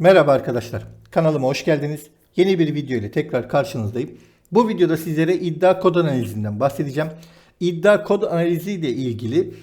Merhaba arkadaşlar. Kanalıma hoş geldiniz. Yeni bir video ile tekrar karşınızdayım. Bu videoda sizlere iddia kod analizinden bahsedeceğim. İddia kod analizi ile ilgili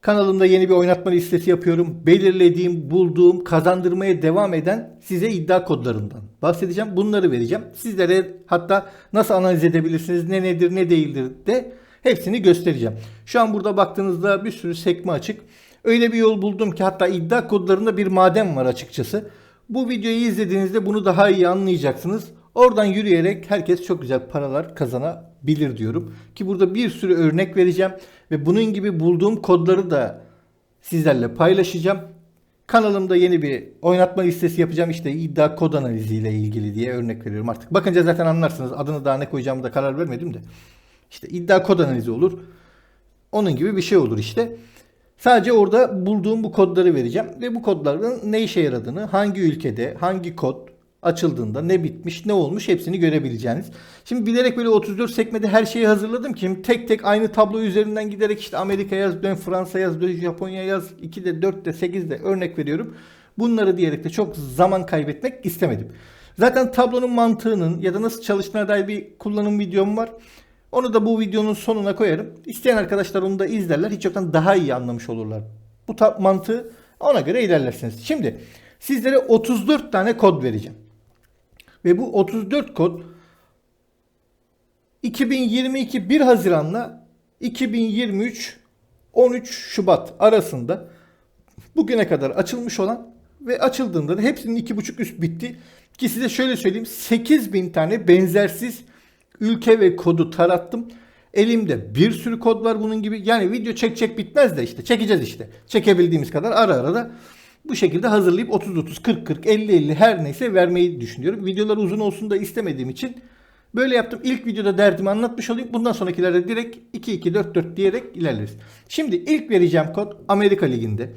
kanalımda yeni bir oynatma listesi yapıyorum. Belirlediğim, bulduğum, kazandırmaya devam eden size iddia kodlarından bahsedeceğim. Bunları vereceğim. Sizlere hatta nasıl analiz edebilirsiniz, ne nedir, ne değildir de hepsini göstereceğim. Şu an burada baktığınızda bir sürü sekme açık. Öyle bir yol buldum ki hatta iddia kodlarında bir maden var açıkçası. Bu videoyu izlediğinizde bunu daha iyi anlayacaksınız. Oradan yürüyerek herkes çok güzel paralar kazanabilir diyorum. Ki burada bir sürü örnek vereceğim ve bunun gibi bulduğum kodları da sizlerle paylaşacağım. Kanalımda yeni bir oynatma listesi yapacağım işte iddia kod analiziyle ilgili diye örnek veriyorum artık. Bakınca zaten anlarsınız adını daha ne koyacağımı da karar vermedim de. İşte iddia kod analizi olur. Onun gibi bir şey olur işte. Sadece orada bulduğum bu kodları vereceğim ve bu kodların ne işe yaradığını, hangi ülkede, hangi kod açıldığında ne bitmiş, ne olmuş hepsini görebileceğiniz. Şimdi bilerek böyle 34 sekmede her şeyi hazırladım ki tek tek aynı tablo üzerinden giderek işte Amerika yaz, dön Fransa yaz, dön Japonya yaz, 2'de, 4'te, 8'de örnek veriyorum. Bunları diyerek de çok zaman kaybetmek istemedim. Zaten tablonun mantığının ya da nasıl çalıştığına dair bir kullanım videom var. Onu da bu videonun sonuna koyarım. İsteyen arkadaşlar onu da izlerler. Hiç yoktan daha iyi anlamış olurlar. Bu mantığı ona göre ilerlersiniz. Şimdi sizlere 34 tane kod vereceğim. Ve bu 34 kod 2022 1 Haziran'la 2023 13 Şubat arasında bugüne kadar açılmış olan ve açıldığında da hepsinin 2.5 üst bitti. Ki size şöyle söyleyeyim 8000 tane benzersiz ülke ve kodu tarattım. Elimde bir sürü kod var bunun gibi. Yani video çek çek bitmez de işte çekeceğiz işte. Çekebildiğimiz kadar ara ara da bu şekilde hazırlayıp 30 30 40 40 50 50 her neyse vermeyi düşünüyorum. Videolar uzun olsun da istemediğim için böyle yaptım. İlk videoda derdimi anlatmış olayım. Bundan sonrakilerde direkt 2 2 4 4 diyerek ilerleriz. Şimdi ilk vereceğim kod Amerika Ligi'nde.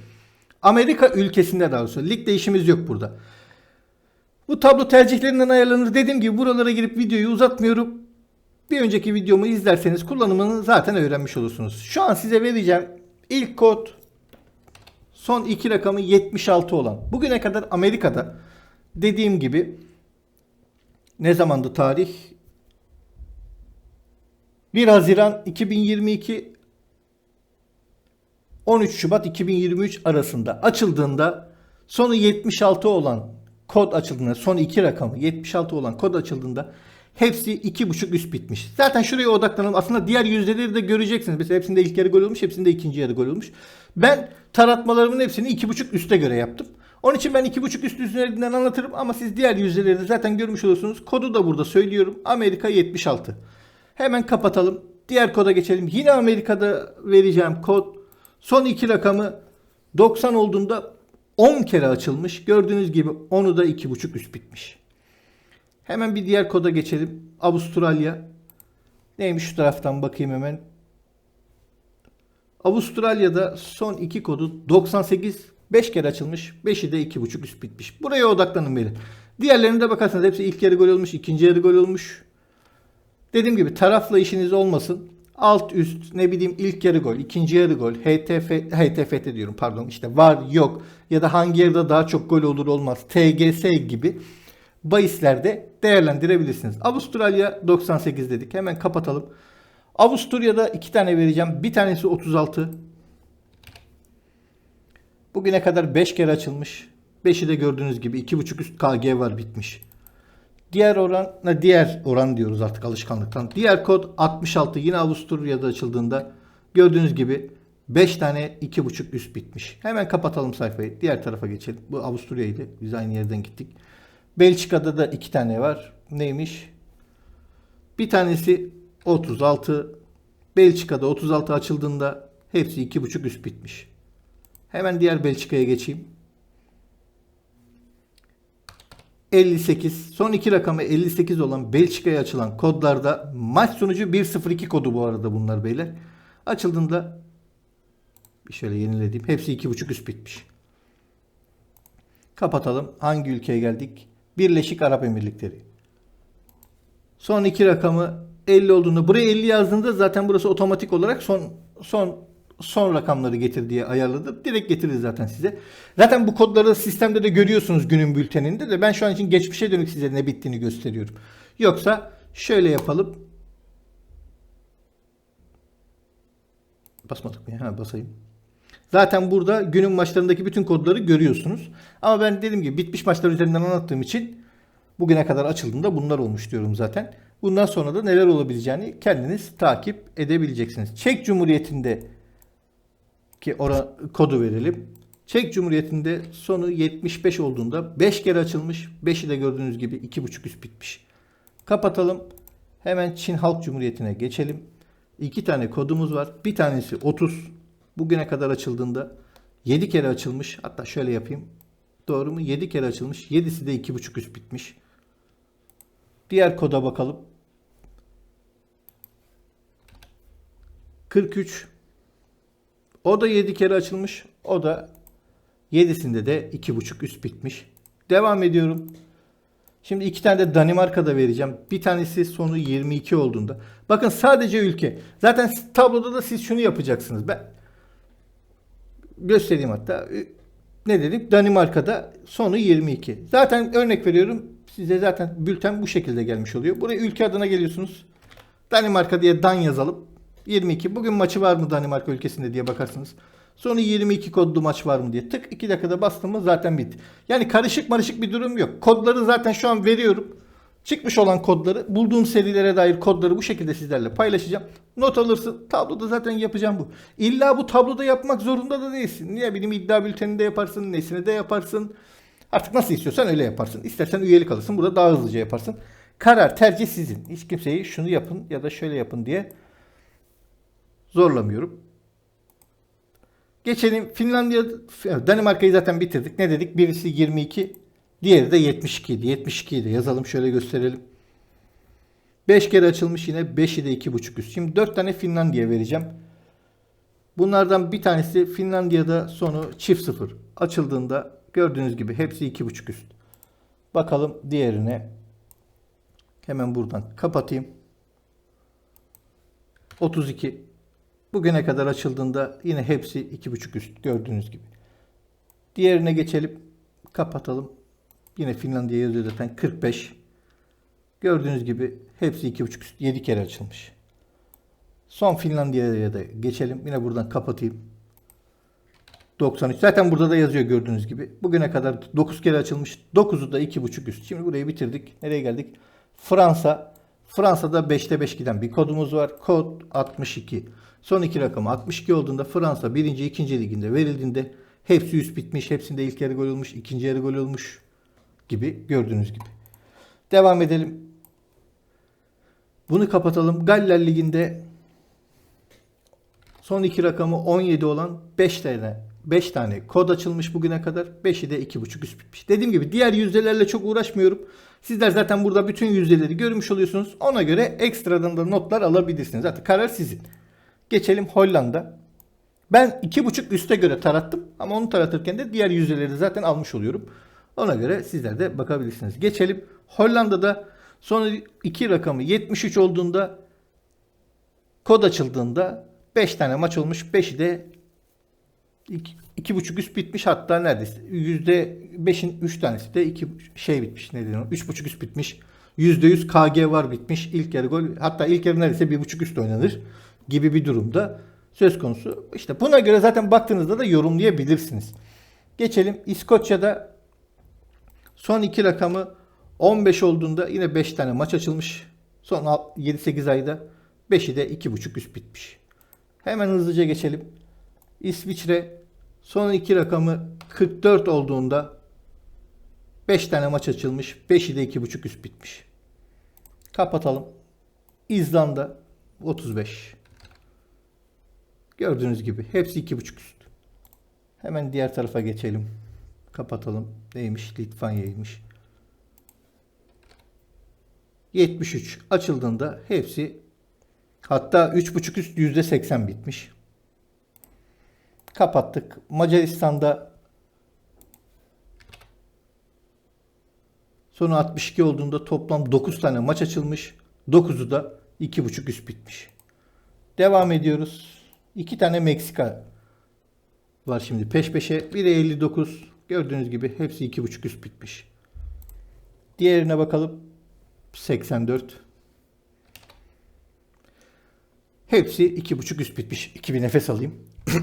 Amerika ülkesinde daha doğrusu. Ligde işimiz yok burada. Bu tablo tercihlerinden ayarlanır. Dediğim gibi buralara girip videoyu uzatmıyorum. Bir önceki videomu izlerseniz kullanımını zaten öğrenmiş olursunuz. Şu an size vereceğim ilk kod son iki rakamı 76 olan. Bugüne kadar Amerika'da dediğim gibi ne zamandı tarih? 1 Haziran 2022 13 Şubat 2023 arasında açıldığında sonu 76 olan kod açıldığında son iki rakamı 76 olan kod açıldığında hepsi 2.5 üst bitmiş. Zaten şuraya odaklanalım. Aslında diğer yüzdeleri de göreceksiniz. Mesela hepsinde ilk yarı gol olmuş, hepsinde ikinci yarı gol olmuş. Ben taratmalarımın hepsini 2.5 üste göre yaptım. Onun için ben 2.5 üst üzerinden anlatırım ama siz diğer yüzdeleri de zaten görmüş olursunuz. Kodu da burada söylüyorum. Amerika 76. Hemen kapatalım. Diğer koda geçelim. Yine Amerika'da vereceğim kod. Son iki rakamı 90 olduğunda 10 kere açılmış. Gördüğünüz gibi onu da 2.5 üst bitmiş. Hemen bir diğer koda geçelim. Avustralya. Neymiş şu taraftan bakayım hemen. Avustralya'da son iki kodu 98 5 kere açılmış. 5'i de 2.5 üst bitmiş. Buraya odaklanın beni. Diğerlerine de bakarsanız hepsi ilk yarı gol olmuş, ikinci yarı gol olmuş. Dediğim gibi tarafla işiniz olmasın. Alt üst ne bileyim ilk yarı gol, ikinci yarı gol, HTF, HTFT diyorum pardon işte var yok ya da hangi yarıda daha çok gol olur olmaz TGS gibi bahislerde değerlendirebilirsiniz. Avustralya 98 dedik. Hemen kapatalım. Avusturya'da iki tane vereceğim. Bir tanesi 36. Bugüne kadar 5 kere açılmış. 5'i de gördüğünüz gibi 2.5 üst KG var bitmiş. Diğer oran, ne diğer oran diyoruz artık alışkanlıktan. Diğer kod 66 yine Avusturya'da açıldığında gördüğünüz gibi 5 tane 2.5 üst bitmiş. Hemen kapatalım sayfayı. Diğer tarafa geçelim. Bu Avusturya'ydı. Biz aynı yerden gittik. Belçika'da da 2 tane var. Neymiş? Bir tanesi 36. Belçika'da 36 açıldığında hepsi 2.5 üst bitmiş. Hemen diğer Belçika'ya geçeyim. 58. Son iki rakamı 58 olan Belçika'ya açılan kodlarda maç sonucu 1-0-2 kodu bu arada bunlar beyler. Açıldığında şöyle yenilediğim. Hepsi 2.5 üst bitmiş. Kapatalım. Hangi ülkeye geldik? Birleşik Arap Emirlikleri. Son iki rakamı 50 olduğunda buraya 50 yazdığında zaten burası otomatik olarak son son son rakamları getir diye ayarladım. Direkt getirir zaten size. Zaten bu kodları sistemde de görüyorsunuz günün bülteninde de ben şu an için geçmişe dönük size ne bittiğini gösteriyorum. Yoksa şöyle yapalım. Basmadık mı? Ha basayım. Zaten burada günün maçlarındaki bütün kodları görüyorsunuz. Ama ben dediğim gibi bitmiş maçlar üzerinden anlattığım için bugüne kadar açıldığında bunlar olmuş diyorum zaten. Bundan sonra da neler olabileceğini kendiniz takip edebileceksiniz. Çek Cumhuriyeti'nde ki ora kodu verelim. Çek Cumhuriyeti'nde sonu 75 olduğunda 5 kere açılmış. 5'i de gördüğünüz gibi 2.5 üst bitmiş. Kapatalım. Hemen Çin Halk Cumhuriyeti'ne geçelim. İki tane kodumuz var. Bir tanesi 30. Bugüne kadar açıldığında 7 kere açılmış. Hatta şöyle yapayım. Doğru mu? 7 kere açılmış. 7'si de 2.5 üst bitmiş. Diğer koda bakalım. 43. O da 7 kere açılmış. O da 7'sinde de 2.5 üst bitmiş. Devam ediyorum. Şimdi iki tane de Danimarka'da vereceğim. Bir tanesi sonu 22 olduğunda. Bakın sadece ülke. Zaten tabloda da siz şunu yapacaksınız. Ben göstereyim hatta. Ne dedik? Danimarka'da sonu 22. Zaten örnek veriyorum. Size zaten bülten bu şekilde gelmiş oluyor. Buraya ülke adına geliyorsunuz. Danimarka diye dan yazalım. 22. Bugün maçı var mı Danimarka ülkesinde diye bakarsınız. Sonu 22 kodlu maç var mı diye tık 2 dakikada bastım mı zaten bitti. Yani karışık marışık bir durum yok. Kodları zaten şu an veriyorum. Çıkmış olan kodları, bulduğum serilere dair kodları bu şekilde sizlerle paylaşacağım. Not alırsın. Tabloda zaten yapacağım bu. İlla bu tabloda yapmak zorunda da değilsin. Niye bileyim iddia bülteninde yaparsın, nesine de yaparsın. Artık nasıl istiyorsan öyle yaparsın. İstersen üyelik alırsın. Burada daha hızlıca yaparsın. Karar, tercih sizin. Hiç kimseyi şunu yapın ya da şöyle yapın diye zorlamıyorum. Geçelim Finlandiya, Danimarka'yı zaten bitirdik. Ne dedik? Birisi 22, diğeri de 72 idi. 72 idi. Yazalım şöyle gösterelim. 5 kere açılmış yine 5'i de 2.5 üst. Şimdi 4 tane Finlandiya vereceğim. Bunlardan bir tanesi Finlandiya'da sonu çift sıfır. Açıldığında gördüğünüz gibi hepsi 2.5 üst. Bakalım diğerine. Hemen buradan kapatayım. 32 Bugüne kadar açıldığında yine hepsi 2.5 üst gördüğünüz gibi. Diğerine geçelim. Kapatalım. Yine Finlandiya yazıyor zaten 45. Gördüğünüz gibi hepsi 2.5 üst 7 kere açılmış. Son Finlandiya'ya da geçelim. Yine buradan kapatayım. 93. Zaten burada da yazıyor gördüğünüz gibi. Bugüne kadar 9 kere açılmış. 9'u da 2.5 üst. Şimdi burayı bitirdik. Nereye geldik? Fransa. Fransa'da 5'te 5 giden bir kodumuz var. Kod 62. Son iki rakamı 62 olduğunda Fransa 1. 2. liginde verildiğinde hepsi üst bitmiş. Hepsinde ilk yarı gol olmuş, ikinci yarı gol olmuş gibi gördüğünüz gibi. Devam edelim. Bunu kapatalım. Galler Ligi'nde son iki rakamı 17 olan 5 tane 5 tane kod açılmış bugüne kadar. 5'i de 2.5 üst bitmiş. Dediğim gibi diğer yüzdelerle çok uğraşmıyorum. Sizler zaten burada bütün yüzdeleri görmüş oluyorsunuz. Ona göre ekstradan da notlar alabilirsiniz. Zaten karar sizin. Geçelim Hollanda. Ben 2.5 üste göre tarattım ama onu taratırken de diğer yüzdeleri zaten almış oluyorum. Ona göre sizler de bakabilirsiniz. Geçelim Hollanda'da son iki rakamı 73 olduğunda kod açıldığında 5 tane maç olmuş. 5'i de 2.5 üst bitmiş hatta neredeyse %5'in 3 tanesi de 2 şey bitmiş. Ne diyorum? 3.5 üst bitmiş. %100 KG var bitmiş. İlk yarı gol. Hatta ilk yarı neredeyse 1.5 üst oynanır gibi bir durumda söz konusu. İşte buna göre zaten baktığınızda da yorumlayabilirsiniz. Geçelim İskoçya'da son iki rakamı 15 olduğunda yine 5 tane maç açılmış. Son 7-8 ayda 5'i de 2.5 üst bitmiş. Hemen hızlıca geçelim. İsviçre son iki rakamı 44 olduğunda 5 tane maç açılmış. 5'i de 2.5 üst bitmiş. Kapatalım. İzlanda 35. Gördüğünüz gibi hepsi iki buçuk üst. Hemen diğer tarafa geçelim. Kapatalım. Neymiş? Litvanya'ymış. 73 açıldığında hepsi hatta 3.5 üst %80 bitmiş. Kapattık. Macaristan'da sonu 62 olduğunda toplam 9 tane maç açılmış. 9'u da 2.5 üst bitmiş. Devam ediyoruz. İki tane Meksika var şimdi peş peşe. Biri 59. Gördüğünüz gibi hepsi 2.5 üst bitmiş. Diğerine bakalım. 84. Hepsi 2.5 üst bitmiş. 2000 nefes alayım.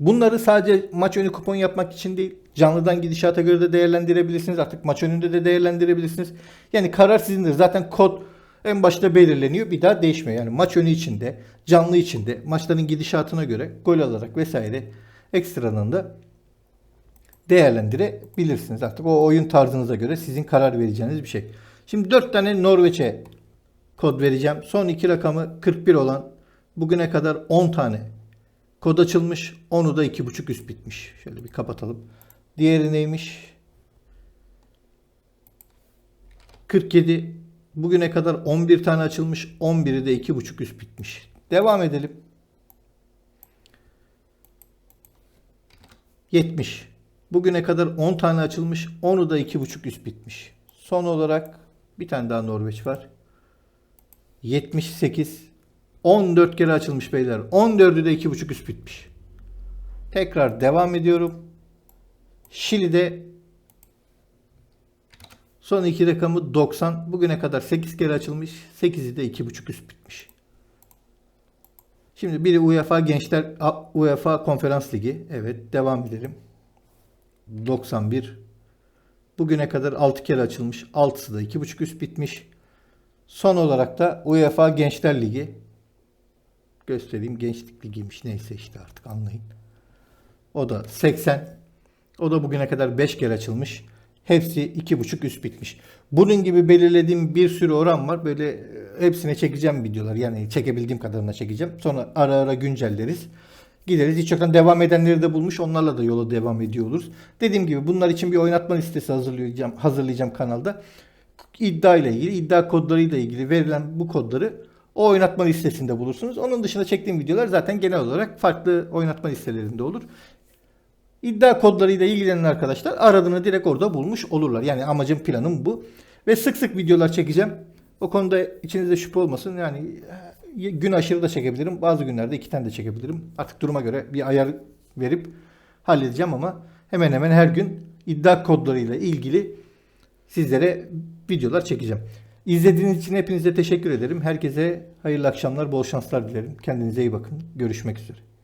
Bunları sadece maç önü kupon yapmak için değil, canlıdan gidişata göre de değerlendirebilirsiniz. Artık maç önünde de değerlendirebilirsiniz. Yani karar sizindir. Zaten kod en başta belirleniyor. Bir daha değişmiyor. Yani maç önü içinde, canlı içinde, maçların gidişatına göre gol alarak vesaire ekstradan da değerlendirebilirsiniz. Artık o oyun tarzınıza göre sizin karar vereceğiniz bir şey. Şimdi 4 tane Norveç'e kod vereceğim. Son iki rakamı 41 olan bugüne kadar 10 tane kod açılmış. Onu da 2.5 üst bitmiş. Şöyle bir kapatalım. Diğeri neymiş? 47 bugüne kadar 11 tane açılmış. 11'i de 2.5 üst bitmiş. Devam edelim. 70. Bugüne kadar 10 tane açılmış. 10'u da 2.5 üst bitmiş. Son olarak bir tane daha Norveç var. 78. 14 kere açılmış beyler. 14'ü de 2.5 üst bitmiş. Tekrar devam ediyorum. Şili'de son iki rakamı 90. Bugüne kadar 8 kere açılmış. 8'i de 2.5 üst bitmiş. Şimdi biri UEFA Gençler UEFA Konferans Ligi. Evet devam edelim. 91. Bugüne kadar 6 kere açılmış. 6'sı da 2.5 üst bitmiş. Son olarak da UEFA Gençler Ligi. Göstereyim. Gençlik Ligi'ymiş. Neyse işte artık anlayın. O da 80. O da bugüne kadar 5 kere açılmış. Hepsi 2.5 üst bitmiş. Bunun gibi belirlediğim bir sürü oran var. Böyle e, hepsine çekeceğim videolar. Yani çekebildiğim kadarına çekeceğim. Sonra ara ara güncelleriz. Gideriz. Hiç yoktan devam edenleri de bulmuş. Onlarla da yola devam ediyor oluruz. Dediğim gibi bunlar için bir oynatma listesi hazırlayacağım, hazırlayacağım kanalda. İddia ile ilgili, iddia kodlarıyla ilgili verilen bu kodları o oynatma listesinde bulursunuz. Onun dışında çektiğim videolar zaten genel olarak farklı oynatma listelerinde olur. İddia kodlarıyla ilgilenen arkadaşlar aradığını direkt orada bulmuş olurlar. Yani amacım planım bu. Ve sık sık videolar çekeceğim. O konuda içinizde şüphe olmasın. Yani gün aşırı da çekebilirim. Bazı günlerde iki tane de çekebilirim. Artık duruma göre bir ayar verip halledeceğim ama hemen hemen her gün iddia kodlarıyla ilgili sizlere videolar çekeceğim. İzlediğiniz için hepinize teşekkür ederim. Herkese hayırlı akşamlar, bol şanslar dilerim. Kendinize iyi bakın. Görüşmek üzere.